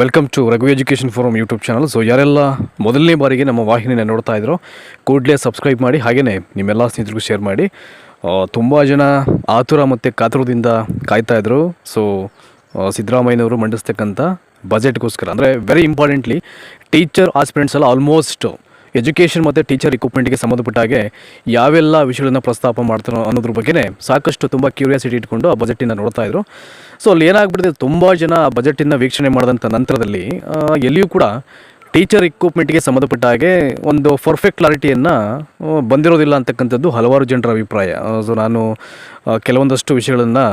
Welcome to Raghu education forum YouTube channel so ಯಾರೆಲ್ಲ ಮೊದಲನೇ ಬಾರಿಗೆ ನಮ್ಮ ವಾಹಿನಿನ ನೋಡ್ತಾ ಇದ್ರು, ಕೂಡಲೇ ಸಬ್ಸ್ಕ್ರೈಬ್ ಮಾಡಿ ಹಾಗೆಯೇ ನಿಮ್ಮೆಲ್ಲ ಸ್ನೇಹಿತರಿಗೂ ಶೇರ್ ಮಾಡಿ. ತುಂಬ ಜನ ಆತುರ ಮತ್ತು ಕಾತುರದಿಂದ ಕಾಯ್ತಾ ಇದ್ರು. ಸೊ ಸಿದ್ದರಾಮಯ್ಯನವರು ಮಂಡಿಸ್ತಕ್ಕಂಥ ಬಜೆಟ್ಗೋಸ್ಕರ ಅಂದರೆ ವೆರಿ ಇಂಪಾರ್ಟೆಂಟ್ಲಿ ಟೀಚರ್ ಆಸ್ಪಿರೆಂಟ್ಸ್ ಎಲ್ಲ ಆಲ್ಮೋಸ್ಟ್ ಎಜುಕೇಷನ್ ಮತ್ತು ಟೀಚರ್ ಇಕ್ವಿಪ್ಮೆಂಟ್ಗೆ ಸಂಬಂಧಪಟ್ಟ ಹಾಗೆ ಯಾವೆಲ್ಲ ವಿಷಯಗಳನ್ನ ಪ್ರಸ್ತಾಪ ಮಾಡ್ತಾರೋ ಅನ್ನೋದ್ರ ಬಗ್ಗೆನೇ ಸಾಕಷ್ಟು ತುಂಬ ಕ್ಯೂರಿಯಾಸಿಟಿ ಇಟ್ಕೊಂಡು ಆ ಬಜೆಟಿನ ನೋಡ್ತಾ ಇದ್ರು. ಸೊ ಅಲ್ಲಿ ಏನಾಗ್ಬಿಟ್ಟಿದೆ ತುಂಬ ಜನ ಆ ಬಜೆಟಿಂದ ವೀಕ್ಷಣೆ ಮಾಡಿದಂಥ ನಂತರದಲ್ಲಿ ಎಲ್ಲಿಯೂ ಕೂಡ ಟೀಚರ್ ಇಕ್ವಿಪ್ಮೆಂಟ್ಗೆ ಸಂಬಂಧಪಟ್ಟ ಹಾಗೆ ಒಂದು ಪರ್ಫೆಕ್ಟ್ ಕ್ಲಾರಿಟಿಯನ್ನು ಬಂದಿರೋದಿಲ್ಲ ಅಂತಕ್ಕಂಥದ್ದು ಹಲವಾರು ಜನರ ಅಭಿಪ್ರಾಯ. ಸೊ ನಾನು ಕೆಲವೊಂದಷ್ಟು ವಿಷಯಗಳನ್ನು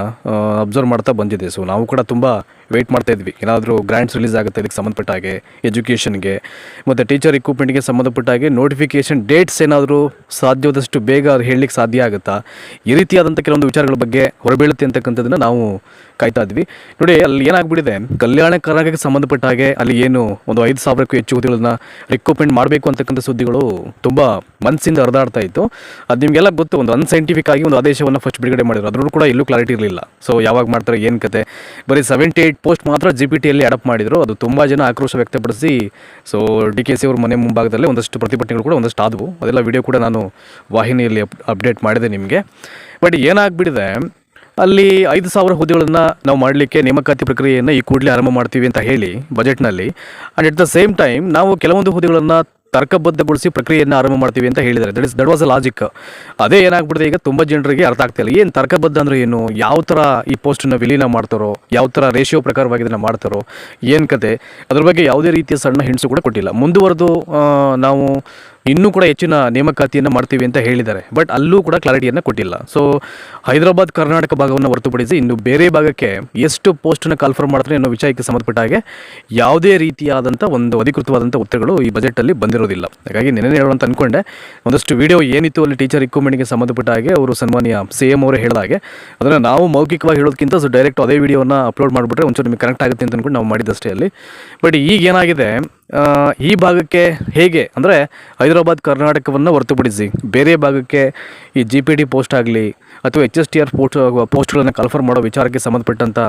ಅಬ್ಸರ್ವ್ ಮಾಡ್ತಾ ಬಂದಿದ್ದೆ. ಸೊ ನಾವು ಕೂಡ ತುಂಬ ವೆಯ್ಟ್ ಮಾಡ್ತಾ ಇದ್ವಿ. ಏನಾದರೂ ಗ್ರ್ಯಾಂಟ್ಸ್ ರಿಲೀಸ್ ಆಗುತ್ತೆ ಇದಕ್ಕೆ ಸಂಬಂಧಪಟ್ಟ ಹಾಗೆ ಎಜುಕೇಷನ್ಗೆ ಮತ್ತು ಟೀಚರ್ ಇಕ್ವಿಪ್ಮೆಂಟ್ಗೆ ಸಂಬಂಧಪಟ್ಟ ಹಾಗೆ ನೋಟಿಫಿಕೇಷನ್ ಡೇಟ್ಸ್ ಏನಾದರೂ ಸಾಧ್ಯವಾದಷ್ಟು ಬೇಗ ಅವ್ರು ಹೇಳಲಿಕ್ಕೆ ಸಾಧ್ಯ ಆಗುತ್ತಾ? ಈ ರೀತಿಯಾದಂಥ ಕೆಲವೊಂದು ವಿಚಾರಗಳ ಬಗ್ಗೆ ಹೊರಬೀಳುತ್ತೆ ಅಂತಕ್ಕಂಥದ್ದನ್ನು ನಾವು ಕಾಯ್ತಾ ಇದ್ವಿ. ನೋಡಿ, ಅಲ್ಲಿ ಏನಾಗ್ಬಿಟ್ಟಿದೆ? ಕಲ್ಯಾಣ ಕರ್ನಾಟಕಕ್ಕೆ ಸಂಬಂಧಪಟ್ಟ ಹಾಗೆ ಅಲ್ಲಿ ಏನು ಒಂದು ಐದು ಸಾವಿರಕ್ಕೂ ಹೆಚ್ಚು ಹುದ್ದೆಗಳನ್ನ ರಿಕ್ರೂಟ್ಮೆಂಟ್ ಮಾಡಬೇಕು ಅಂತಕ್ಕಂಥ ಸುದ್ದಿಗಳು ತುಂಬ ಮನಸ್ಸಿಂದ ಹರಿದಾಡ್ತಾ ಇತ್ತು. ಅದು ನಿಮಗೆಲ್ಲ ಗೊತ್ತು, ಒಂದು ಅನ್ಸೈಂಟಿಫಿಕ್ ಆಗಿ ಒಂದು ಆದೇಶವನ್ನು ಫಸ್ಟ್ ಬಿಡುಗಡೆ ಮಾಡಿದ್ರು. ಅದರಲ್ಲೂ ಕೂಡ ಎಲ್ಲೂ ಕ್ಲಾರಿಟಿ ಇರಲಿಲ್ಲ. ಸೊ ಯಾವಾಗ ಮಾಡ್ತಾರೆ, ಏನು ಕತೆ? ಬರೀ ಸೆವೆಂಟಿ ಏಯ್ಟ್ ಪೋಸ್ಟ್ ಮಾತ್ರ ಜಿ ಪಿ ಟಿಯಲ್ಲಿ ಅಡಪ್ಟ್ ಮಾಡಿದ್ರು. ಅದು ತುಂಬ ಜನ ಆಕ್ರೋಶ ವ್ಯಕ್ತಪಡಿಸಿ ಸೊ ಡಿ ಕೆ ಸಿ ಅವ್ರ ಮನೆ ಮುಂಭಾಗದಲ್ಲೇ ಒಂದಷ್ಟು ಪ್ರತಿಭಟನೆಗಳು ಕೂಡ ಒಂದಷ್ಟು ಆದವು. ಅದೆಲ್ಲ ವಿಡಿಯೋ ಕೂಡ ನಾನು ವಾಹಿನಿಯಲ್ಲಿ ಅಪ್ ಅಪ್ಡೇಟ್ ಮಾಡಿದೆ ನಿಮಗೆ. ಬಟ್ ಏನಾಗ್ಬಿಟ್ಟಿದೆ, ಅಲ್ಲಿ ಐದು ಸಾವಿರ ಹುದ್ದೆಗಳನ್ನು ನಾವು ಮಾಡಲಿಕ್ಕೆ ನೇಮಕಾತಿ ಪ್ರಕ್ರಿಯೆಯನ್ನು ಈ ಕೂಡಲೇ ಆರಂಭ ಮಾಡ್ತೀವಿ ಅಂತ ಹೇಳಿ ಬಜೆಟ್ನಲ್ಲಿ and at the same time ನಾವು ಕೆಲವೊಂದು ಹುದ್ದೆಗಳನ್ನು ತರ್ಕಬದ್ಧಗೊಳಿಸಿ ಪ್ರಕ್ರಿಯೆಯನ್ನು ಆರಂಭ ಮಾಡ್ತೀವಿ ಅಂತ ಹೇಳಿದ್ದಾರೆ. That is that was a logic ಅದೇ ಏನಾಗ್ಬಿಡ್ತದೆ ಈಗ ತುಂಬ ಜನರಿಗೆ ಅರ್ಥ ಇಲ್ಲ. ಏನು ತರ್ಕಬದ್ಧ ಅಂದರೆ ಏನು? ಯಾವ ಥರ ಈ ಪೋಸ್ಟನ್ನು ವಿಲೀನ ಮಾಡ್ತಾರೋ, ಯಾವ ಥರ ರೇಷಿಯೋ ಪ್ರಕಾರವಾಗಿ ಇದನ್ನು ಮಾಡ್ತಾರೋ, ಏನು ಕತೆ? ಅದ್ರ ಬಗ್ಗೆ ಯಾವುದೇ ರೀತಿಯ ಸಣ್ಣ ಹಿಂಸು ಕೂಡ ಕೊಟ್ಟಿಲ್ಲ. ಮುಂದುವರೆದು ನಾವು ಇನ್ನೂ ಕೂಡ ಹೆಚ್ಚಿನ ನೇಮಕಾತಿಯನ್ನು ಮಾಡ್ತೀವಿ ಅಂತ ಹೇಳಿದ್ದಾರೆ. ಬಟ್ ಅಲ್ಲೂ ಕೂಡ ಕ್ಲಾರಿಟಿಯನ್ನು ಕೊಟ್ಟಿಲ್ಲ. ಸೊ ಹೈದರಾಬಾದ್, ಕರ್ನಾಟಕ ಭಾಗವನ್ನು ಹೊರತುಪಡಿಸಿ ಇನ್ನು ಬೇರೆ ಭಾಗಕ್ಕೆ ಎಷ್ಟು ಪೋಸ್ಟನ್ನು ಕಾಲ್ಫರ್ ಮಾಡ್ತಾರೆ ಅನ್ನೋ ವಿಷಯಕ್ಕೆ ಸಂಬಂಧಪಟ್ಟ ಹಾಗೆ ಯಾವುದೇ ರೀತಿಯಾದಂಥ ಒಂದು ಅಧಿಕೃತವಾದಂಥ ಉತ್ತರಗಳು ಈ ಬಜೆಟಲ್ಲಿ ಬಂದಿರೋದಿಲ್ಲ. ಹಾಗಾಗಿ ನೆನೆ ಹೇಳೋಣ ಅಂದ್ಕೊಂಡೆ ಒಂದಷ್ಟು ವಿಡಿಯೋ ಏನಿತ್ತು ಅಲ್ಲಿ ಟೀಚರ್ ರಿಕ್ರೂಟ್ಮೆಂಟ್ಗೆ ಸಂಬಂಧಪಟ್ಟ ಹಾಗೆ ಅವರು ಸನ್ಮಾನ್ಯ ಸಿ ಎಂ ಅವರೇ ಹೇಳಿದ ಹಾಗೆ. ಅದನ್ನು ನಾವು ಮೌಖಿಕವಾಗಿ ಹೇಳೋದಕ್ಕಿಂತ ಸೊ ಡೈರೆಕ್ಟ್ ಅದೇ ವಿಡಿಯೋನ ಅಪ್ಲೋಡ್ ಮಾಡಿಬಿಟ್ರೆ ಒಂಚೂರು ನಿಮಗೆ ಕನೆಕ್ಟ್ ಆಗುತ್ತೆ ಅಂತ ಅಂದ್ಕೊಂಡು ನಾವು ಮಾಡಿದ್ದಷ್ಟೇ ಅಲ್ಲಿ. ಬಟ್ ಈಗ ಏನಾಗಿದೆ ಈ ಭಾಗಕ್ಕೆ ಹೇಗೆ ಅಂದರೆ ಹೈದರಾಬಾದ್ ಕರ್ನಾಟಕವನ್ನು ಹೊರತುಪಡಿಸಿ ಬೇರೆ ಭಾಗಕ್ಕೆ ಈ ಜಿ ಪಿ ಡಿ ಪೋಸ್ಟ್ ಆಗಲಿ ಅಥವಾ H S T R post ಪೋಸ್ಟ್ಗಳನ್ನು ಕನ್ಫರ್ಮ್ ಮಾಡೋ ವಿಚಾರಕ್ಕೆ ಸಂಬಂಧಪಟ್ಟಂಥ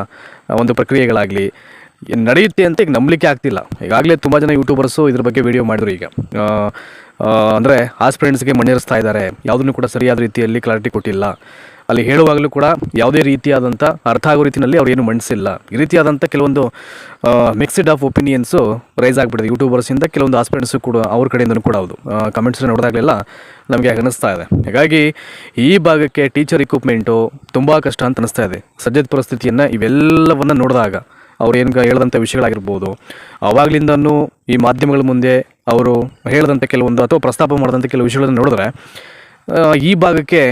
ಒಂದು ಪ್ರಕ್ರಿಯೆಗಳಾಗಲಿ ನಡೆಯುತ್ತೆ ಅಂತ ಈಗ ನಂಬಲಿಕ್ಕೆ ಆಗ್ತಿಲ್ಲ. ಈಗಾಗಲೇ ತುಂಬ ಜನ ಯೂಟ್ಯೂಬರ್ಸು ಇದ್ರ ಬಗ್ಗೆ ವಿಡಿಯೋ ಮಾಡಿದ್ರು ಈಗ. ಅಂದರೆ ಆಸ್ಪಿರೆಂಟ್ಸ್ಗೆ ಮಣ್ಣೇರಿಸ್ತಾ ಇದ್ದಾರೆ ಯಾವುದನ್ನು ಕೂಡ ಸರಿಯಾದ ರೀತಿಯಲ್ಲಿ ಕ್ಲಾರಿಟಿ ಕೊಟ್ಟಿಲ್ಲ. ಅಲ್ಲಿ ಹೇಳುವಾಗಲೂ ಕೂಡ ಯಾವುದೇ ರೀತಿಯಾದಂಥ ಅರ್ಥ ಆಗೋ ರೀತಿಯಲ್ಲಿ ಅವ್ರು ಏನು ಮಂಡಿಸಿಲ್ಲ ಈ ರೀತಿಯಾದಂಥ ಕೆಲವೊಂದು ಮಿಕ್ಸ್ಡ್ ಆಫ್ ಒಪಿನಿಯನ್ಸು ರೈಸ್ ಆಗಿಬಿಟ್ಟಿದೆ. ಯೂಟ್ಯೂಬರ್ಸಿಂದ ಕೆಲವೊಂದು ಆಸ್ಪಿರೆಂಟ್ಸು ಕೂಡ ಅವ್ರ ಕಡೆಯಿಂದನೂ ಕೂಡ ಹೌದು. ಕಮೆಂಟ್ಸ್ ನೋಡಿದಾಗಲೆಲ್ಲ ನಮಗೆ ಅನ್ನಿಸ್ತಾ ಇದೆ. ಹಾಗಾಗಿ ಈ ಭಾಗಕ್ಕೆ ಟೀಚರ್ ಇಕ್ವಿಪ್ಮೆಂಟು ತುಂಬ ಕಷ್ಟ ಅಂತ ಅನ್ನಿಸ್ತಾ ಇದೆ. ಸದ್ಯದ ಪರಿಸ್ಥಿತಿಯನ್ನು ಇವೆಲ್ಲವನ್ನು ನೋಡಿದಾಗ ಅವ್ರು ಏನು ಹೇಳಿದಂಥ ವಿಷಯಗಳಾಗಿರ್ಬೋದು. ಅವಾಗಲಿಂದನು ಈ ಮಾಧ್ಯಮಗಳ ಮುಂದೆ ಅವರು ಹೇಳಿದಂಥ ಕೆಲವೊಂದು ಅಥವಾ ಪ್ರಸ್ತಾಪ ಮಾಡಿದಂಥ ಕೆಲವು ವಿಷಯಗಳನ್ನು ನೋಡಿದ್ರೆ ಈ ಭಾಗಕ್ಕೆ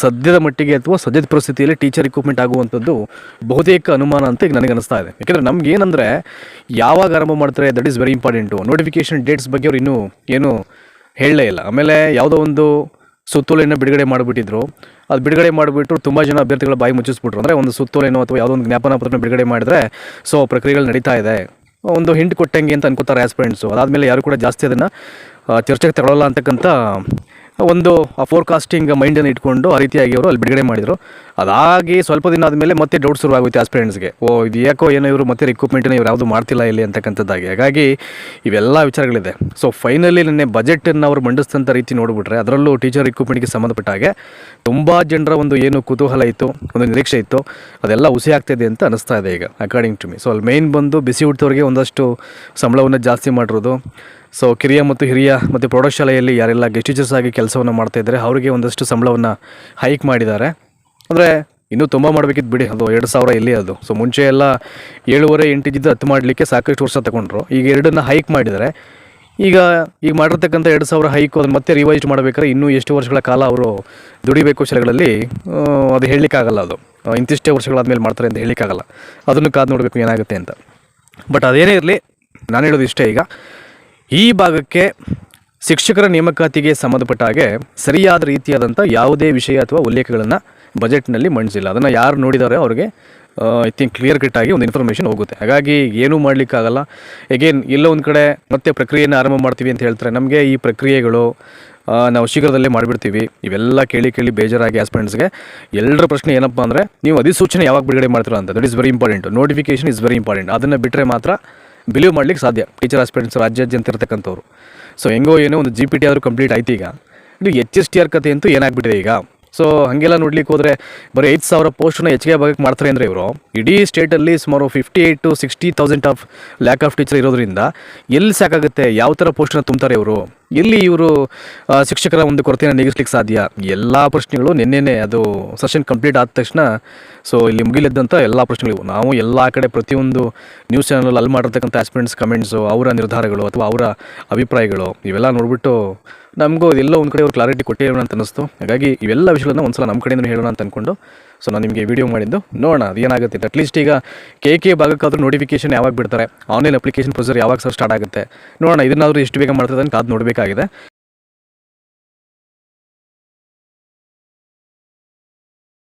ಸದ್ಯದ ಮಟ್ಟಿಗೆ ಅಥವಾ ಸದ್ಯದ ಪರಿಸ್ಥಿತಿಯಲ್ಲಿ ಟೀಚರ್ ಇಕ್ವಿಪ್ಮೆಂಟ್ ಆಗುವಂಥದ್ದು ಬಹುತೇಕ ಅನುಮಾನ ಅಂತ ಈಗ ನನಗೆ ಅನಿಸ್ತಾ ಇದೆ. ಯಾಕೆಂದರೆ ನಮ್ಗೆ ಏನಂದರೆ ಯಾವಾಗ ಆರಂಭ ಮಾಡ್ತಾರೆ that is very important notification dates ಬಗ್ಗೆ ಅವ್ರು ಇನ್ನೂ ಏನು ಹೇಳಲೇ ಇಲ್ಲ. ಆಮೇಲೆ ಯಾವುದೋ ಒಂದು ಸುತ್ತೋಲೆಯನ್ನು ಬಿಡುಗಡೆ ಮಾಡಿಬಿಟ್ಟಿದ್ರು. ಅದು ಬಿಡುಗಡೆ ಮಾಡಿಬಿಟ್ಟು ತುಂಬ ಜನ ಅಭ್ಯರ್ಥಿಗಳ ಬಾಯಿ ಮುಚ್ಚಿಸ್ಬಿಟ್ರು. ಅಂದರೆ ಒಂದು ಸುತ್ತೋಲೆನೋ ಅಥವಾ ಯಾವುದೋ ಒಂದು ಜ್ಞಾಪನ ಪತ್ರನ ಬಿಡುಗಡೆ ಮಾಡಿದ್ರೆ ಸೊ ಪ್ರಕ್ರಿಯೆಗಳು ನಡೀತಾ ಇದೆ. ಒಂದು ಹಿಂಟ್ ಕೊಟ್ಟಂಗೆ ಅಂತ ಅನ್ಕೋತಾರೆ ಆಸ್ಪಿರೆಂಟ್ಸು. ಅದಾದಮೇಲೆ ಯಾರು ಕೂಡ ಜಾಸ್ತಿ ಅದನ್ನು ಚರ್ಚೆಗೆ ತಗೊಳ್ಳಲ್ಲ ಅಂತಕ್ಕಂಥ ಒಂದು ಫೋರ್ಕಾಸ್ಟಿಂಗ್ ಮೈಂಡನ್ನು ಇಟ್ಕೊಂಡು ಆ ರೀತಿಯಾಗಿ ಅವರು ಅಲ್ಲಿ ಬಿಡುಗಡೆ ಮಾಡಿದರು. ಅದಾಗಿ ಸ್ವಲ್ಪ ದಿನ ಆದಮೇಲೆ ಮತ್ತೆ ಡೌಟ್ ಶುರುವಾಗುತ್ತೆ ಆಸ್ಪಿರೆಂಟ್ಸ್ಗೆ ಓ, ಇದು ಯಾಕೋ ಏನೋ ಇವರು ಮತ್ತೆ ರಿಕ್ರೂಟ್ಮೆಂಟನ್ನು ಇವ್ರು ಯಾವುದು ಮಾಡ್ತಿಲ್ಲ ಇಲ್ಲಿ ಅಂತಕ್ಕಂಥದ್ದಾಗಿ. ಹಾಗಾಗಿ ಇವೆಲ್ಲ ವಿಚಾರಗಳಿದೆ. ಸೊ ಫೈನಲಿ ನಿನ್ನೆ ಬಜೆಟನ್ನು ಅವರು ಮಂಡಿಸಿದಂಥ ರೀತಿ ನೋಡಿಬಿಟ್ರೆ ಅದರಲ್ಲೂ ಟೀಚರ್ ರಿಕ್ರೂಟ್ಮೆಂಟ್ಗೆ ಸಂಬಂಧಪಟ್ಟ ಹಾಗೆ ತುಂಬ ಜನರ ಒಂದು ಏನು ಕುತೂಹಲ ಇತ್ತು, ಒಂದು ನಿರೀಕ್ಷೆ ಇತ್ತು. ಅದೆಲ್ಲ ಹುಸಿ ಆಗ್ತಿದೆ ಅಂತ ಅನಿಸ್ತಾ ಇದೆ ಈಗ ಅಕಾರ್ಡಿಂಗ್ ಟು ಮಿ ಸೊ ಅಲ್ಲಿ ಮೇಯ್ನ್ ಬಂದು ಬಿಸಿ ಹುಟ್ಟಿದವ್ರಿಗೆ ಒಂದಷ್ಟು ಸಂಬಳವನ್ನು ಜಾಸ್ತಿ ಮಾಡಿರೋದು ಸೊ ಕಿರಿಯ ಮತ್ತು ಹಿರಿಯ ಮತ್ತು ಪ್ರೌಢಶಾಲೆಯಲ್ಲಿ ಯಾರೆಲ್ಲ ಗೆಸ್ಟ್ ಟೀಚರ್ಸ್ ಆಗಿ ಕೆಲಸವನ್ನು ಮಾಡ್ತಾ ಅವರಿಗೆ ಒಂದಷ್ಟು ಸಂಬಳವನ್ನು ಹೈಕ್ ಮಾಡಿದ್ದಾರೆ. ಅಂದರೆ ಇನ್ನೂ ತುಂಬ ಮಾಡಬೇಕಿತ್ತು ಬಿಡಿ, ಅದು ಎರಡು ಸಾವಿರ ಎಲ್ಲಿ ಅದು. ಸೊ ಮುಂಚೆ ಎಲ್ಲ ಏಳುವರೆ, ಎಂಟು ಇದ್ದಿದ್ದು ಹತ್ತು ಮಾಡಲಿಕ್ಕೆ ಸಾಕಷ್ಟು ವರ್ಷ ತಗೊಂಡ್ರು. ಈಗ ಎರಡನ್ನ ಹೈಕ್ ಮಾಡಿದ್ದಾರೆ. ಈಗ ಈಗ ಮಾಡಿರ್ತಕ್ಕಂಥ ಎರಡು ಸಾವಿರ ಹೈಕು ಅದನ್ನು ಮತ್ತೆ ರಿವೈಸ್ ಮಾಡಬೇಕಾದ್ರೆ ಇನ್ನೂ ಎಷ್ಟು ವರ್ಷಗಳ ಕಾಲ ಅವರು ದುಡಿಬೇಕು ಶಾಲೆಗಳಲ್ಲಿ? ಅದು ಹೇಳಲಿಕ್ಕಾಗಲ್ಲ ಅದು. ಇಂತಿಷ್ಟೇ ಇಂತಿಷ್ಟೇ ವರ್ಷಗಳಾದಮೇಲೆ ಮಾಡ್ತಾರೆ ಅಂತ ಹೇಳಲಿಕ್ಕಾಗಲ್ಲ. ಅದನ್ನು ಕಾದು ನೋಡಬೇಕು ಏನಾಗುತ್ತೆ ಅಂತ. ಬಟ್ ಅದೇನೇ ಇರಲಿ, ನಾನು ಹೇಳೋದು ಇಷ್ಟೇ ಈಗ. ಈ ಭಾಗಕ್ಕೆ ಶಿಕ್ಷಕರ ನೇಮಕಾತಿಗೆ ಸಂಬಂಧಪಟ್ಟ ಹಾಗೆ ಸರಿಯಾದ ರೀತಿಯಾದಂಥ ಯಾವುದೇ ವಿಷಯ ಅಥವಾ ಉಲ್ಲೇಖಗಳನ್ನು ಬಜೆಟ್ನಲ್ಲಿ ಮಂಡಿಸಿಲ್ಲ. ಅದನ್ನು ಯಾರು ನೋಡಿದಾರೋ ಅವ್ರಿಗೆ ಐ ಥಿಂಕ್ ಕ್ಲಿಯರ್ ಕಟ್ ಆಗಿ ಒಂದು ಇನ್ಫಾರ್ಮೇಷನ್ ಹೋಗುತ್ತೆ. ಹಾಗಾಗಿ ಏನೂ ಮಾಡಲಿಕ್ಕಾಗಲ್ಲ. ಎಗೇನ್ ಎಲ್ಲೋ ಒಂದು ಕಡೆ ಮತ್ತೆ ಪ್ರಕ್ರಿಯೆಯನ್ನು ಆರಂಭ ಮಾಡ್ತೀವಿ ಅಂತ ಹೇಳ್ತಾರೆ. ನಮಗೆ ಈ ಪ್ರಕ್ರಿಯೆಗಳು ನಾವು ಶೀಘ್ರದಲ್ಲೇ ಮಾಡಿಬಿಡ್ತೀವಿ. ಇವೆಲ್ಲ ಕೇಳಿ ಕೇಳಿ ಬೇಜಾರಾಗಿ ಆಸ್ಪೆಂಡ್ಸ್ಗೆ ಎಲ್ಲರ ಪ್ರಶ್ನೆ ಏನಪ್ಪ ಅಂದರೆ, ನೀವು ಅಧಿಸೂಚನೆ ಯಾವಾಗ ಬಿಡುಗಡೆ ಮಾಡ್ತೀರಾ ಅಂತ. That is very important notification is very important ಅದನ್ನು ಬಿಟ್ಟರೆ ಮಾತ್ರ ಬಿಲೀವ್ ಮಾಡ್ಲಿಕ್ಕೆ ಸಾಧ್ಯ. ಟೀಚರ್ ಆಸ್ಪಿರೆಂಟ್ಸ್ ರಾಜ್ಯಾದ್ಯಂತ ಇರ್ತಕ್ಕಂಥವ್ರು. ಸೊ ಹೆಂಗೋ ಏನೋ ಒಂದು ಜಿ ಪಿ ಟಿ ಆದರೂ ಕಂಪ್ಲೀಟ್ ಆಯ್ತು ಈಗ. ಇದು ಎಚ್ ಎಸ್ ಟಿ ಆರ್ ಕತೆ ಅಂತೂ ಏನಾಗ್ಬಿಟ್ಟಿದೆ ಈಗ. ಸೊ ಹಾಗೆಲ್ಲ ನೋಡ್ಲಿಕ್ಕೆ ಹೋದರೆ ಬರೀ ಐದು ಸಾವಿರ ಪೋಸ್ಟ್ನ ಹೆಚ್ಚಿಗೆ ಭಾಗಕ್ಕೆ ಮಾಡ್ತಾರೆ ಅಂದರೆ ಇವರು. ಇಡೀ ಸ್ಟೇಟಲ್ಲಿ ಸುಮಾರು fifty eight to sixty thousand of lack of teacher ಇರೋದ್ರಿಂದ ಎಲ್ಲಿ ಸಾಕಾಗುತ್ತೆ? ಯಾವ ಥರ ಪೋಸ್ಟ್ನ ತುಂಬ್ತಾರೆ ಇವರು? ಎಲ್ಲಿ ಇವರು ಶಿಕ್ಷಕರ ಒಂದು ಕೊರತೆಯನ್ನು ನೀಗಿಸ್ಲಿಕ್ಕೆ ಸಾಧ್ಯ? ಎಲ್ಲ ಪ್ರಶ್ನೆಗಳು ನಿನ್ನೆನೆ ಅದು ಸೆಷನ್ ಕಂಪ್ಲೀಟ್ ಆದ ತಕ್ಷಣ, ಸೊ ಇಲ್ಲಿ ಮುಗಿಲಿದ್ದಂಥ ಎಲ್ಲ ಪ್ರಶ್ನೆಗಳು ನಾವು ಎಲ್ಲ ಕಡೆ ಪ್ರತಿಯೊಂದು ನ್ಯೂಸ್ ಚಾನಲ್ ಅಲ್ಲಿ ಮಾಡಿರ್ತಕ್ಕಂಥ ಆಸ್ಪಿರೆಂಟ್ಸ್ ಕಮೆಂಟ್ಸು ಅವರ ನಿರ್ಧಾರಗಳು ಅಥವಾ ಅವರ ಅಭಿಪ್ರಾಯಗಳು, ಇವೆಲ್ಲ ನೋಡಿಬಿಟ್ಟು ನಮಗೂ ಇದೆಲ್ಲ ಒಂದು ಕಡೆ ಅವ್ರು ಕ್ಲಾರಿಟಿ ಕೊಟ್ಟಿರೋಣ ಅಂತ ಅನ್ನಿಸ್ತು. ಹಾಗಾಗಿ ಇವೆಲ್ಲ ವಿಷಯಗಳನ್ನ ಒಂದ್ಸಲ ನಮ್ಮ ಕಡೆಯಿಂದ ಹೇಳೋಣ ಅಂತ ಅಂದ್ಕೊಂಡು ಸೊ ನಾನು ನಿಮಗೆ ವಿಡಿಯೋ ಮಾಡಿದ್ದು ನೋಡೋಣ, ಅದು ಏನಾಗುತ್ತೆ ಅಟ್ಲೀಸ್ಟ್ ಈಗ ಕೆ ಕೆ ಭಾಗಕ್ಕಾದ್ರೂ ನೋಟಿಫಿಕೇಶನ್ ಯಾವಾಗ ಬಿಡ್ತಾರೆ? ಆನ್ಲೈನ್ ಅಪ್ಲಿಕೇಶನ್ ಪ್ರೊಸೀಜರ್ ಯಾವಾಗ ಸರ್ ಸ್ಟಾರ್ಟ್ ಆಗುತ್ತೆ? ನೋಡೋಣ, ಇದನ್ನಾದರೂ ಎಷ್ಟು ಬೇಗ ಮಾಡ್ತದೆ ಅಂತ ಕಾದು ನೋಡಬೇಕಾಗಿದೆ.